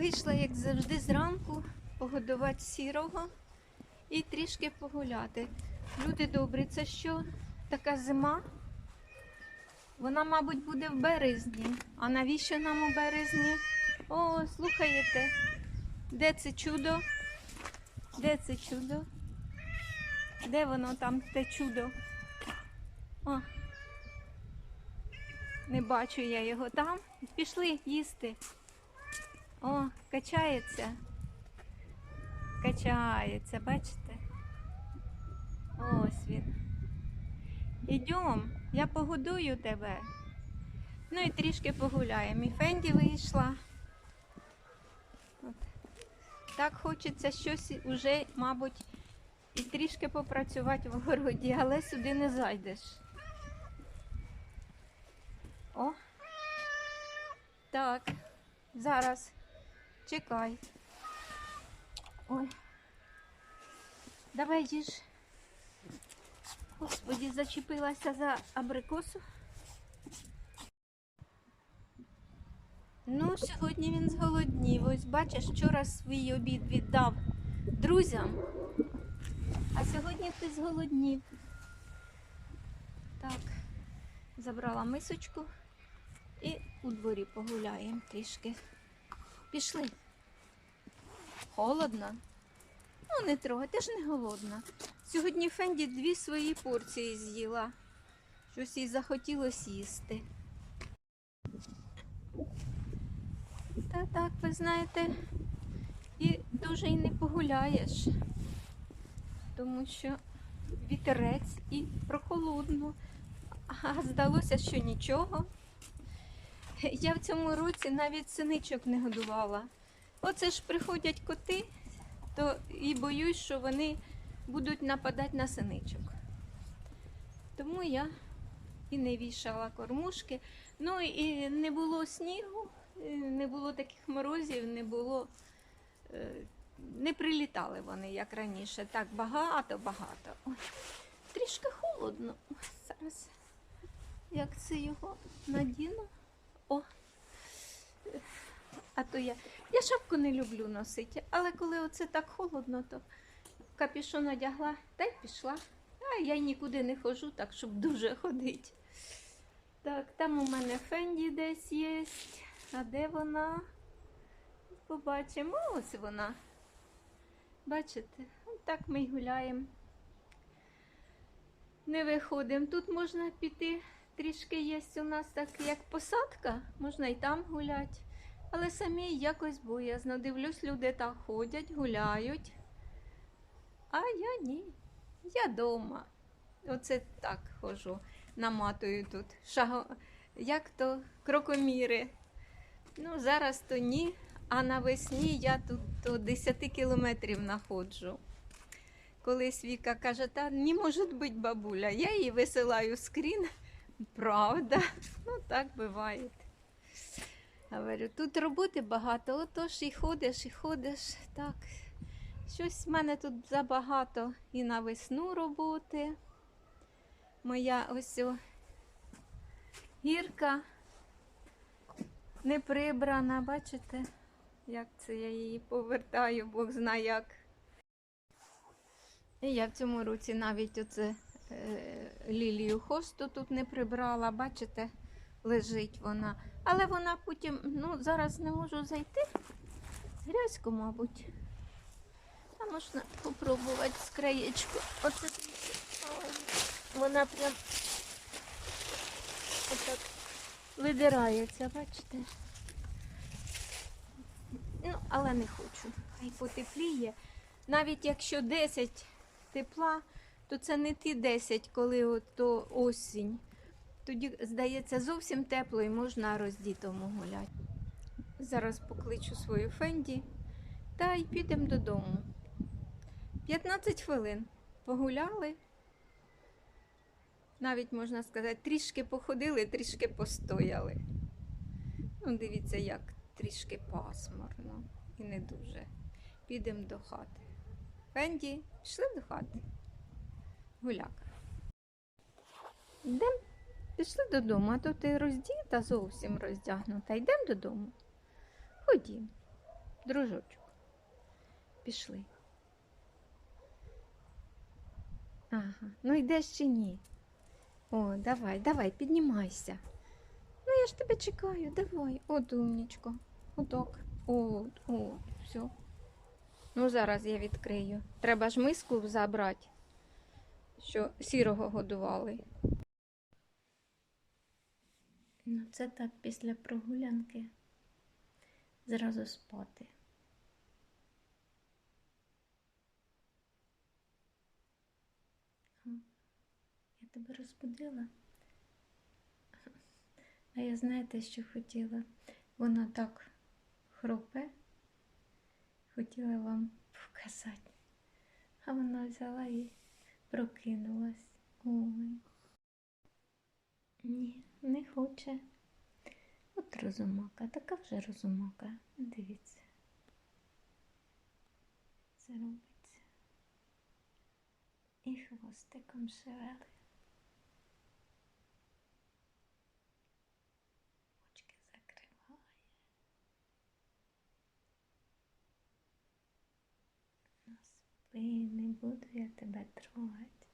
Вийшла, як завжди, зранку погодувати сірого і трішки погуляти. Люди добрі, це що? Така зима? Вона, мабуть, буде в березні. А навіщо нам у березні? О, слухаєте, де це чудо? Де це чудо? Де воно там, те чудо? О, не бачу я його там. Пішли їсти. О, качається. Качається, бачите? Ось він. Ідем, я погодую тебе. Ну і трішки погуляємо. І Фенді вийшла. От. Так хочеться щось уже, мабуть, і трішки попрацювати в городі, але сюди не зайдеш. О. Так. Зараз. Чекай. Ой. Давай їж. Господі, зачепилася за абрикосу. Ну, сьогодні він зголоднів. Ось бачиш, вчора свій обід віддав друзям. А сьогодні ти зголоднів. Так, забрала мисочку і у дворі погуляємо трішки. Пішли. Холодно. Ну, не трогай, ти ж не голодна. Сьогодні Фенді дві свої порції з'їла. Щось їй захотілося їсти. Та так, ви знаєте, і дуже й не погуляєш, тому що вітерець і прохолодно. А здалося, що нічого. Я в цьому році навіть синичок не годувала. Оце ж приходять коти, то і боюсь, що вони будуть нападати на синичок. Тому я і не вішала кормушки. Ну і не було снігу, не було таких морозів, не було. е, Не прилітали вони, як раніше. Так багато-багато. Трішки холодно. Зараз як це його надіну. А то я. Я шапку не люблю носити, але коли оце так холодно, то капюшон одягла та й пішла. А я нікуди не ходжу, так щоб дуже ходити. Так, там у мене Фенді десь є. А де вона? Побачимо. Ось вона. Бачите? От Так ми й гуляємо. Не виходимо. Тут можна піти. Трішки є у нас так, як посадка, можна і там гуляти. Але самі якось боязно. Дивлюсь, люди так ходять, гуляють. А я ні. Я вдома. Оце так ходжу, наматую тут. Шаго... Як то крокоміри. Ну, зараз то ні, а навесні я тут до 10 кілометрів находжу. Колись Віка каже, та не може бути бабуля. Я їй висилаю скрін. Правда, ну так буває. Говорю, тут роботи багато, отож і ходиш, і ходиш. Так. Щось в мене тут забагато і на весну роботи. Моя ось гірка не прибрана, бачите, як це я її повертаю, Бог знає як. І я в цьому році навіть оце е, лілію хосту тут не прибрала, бачите, лежить вона. Але вона потім, ну, зараз не можу зайти. Грязько, мабуть. А можна попробувати з краєчку. Оце вона прям отак видирається, бачите? Ну, але не хочу. Хай потепліє. Навіть якщо 10 тепла, то це не ті 10, коли то осінь. Тоді, здається, зовсім тепло і можна роздітому гуляти. Зараз покличу свою Фенді та й підемо додому. 15 хвилин погуляли. Навіть можна сказати, трішки походили, трішки постояли. Ну, дивіться, як трішки пасмурно і не дуже. Підемо до хати. Фенді, пішли до хати. Гуляка. Йдемо, пішли додому, а то ти роздіта, зовсім роздягнута. Йдемо додому. Ходім. дружочок. Пішли. Ага, ну йдеш чи ні? О, давай, давай, піднімайся. Ну я ж тебе чекаю, давай. От умнічко. Отак. От, от, все. Ну, зараз я відкрию. Треба ж миску забрати, що сірого годували. Ну, це так після прогулянки. Зразу спати. Я тебе розбудила. А я знаєте, що хотіла? Воно так хропе. Хотіла вам показати. А вона взяла і прокинулась. Ой. Ні, не хоче. От розумака, така вже розумака. Дивіться. Це робиться. І хвостиком шевели. Очки закриває. Ну, спи, не буду я тебе трогати.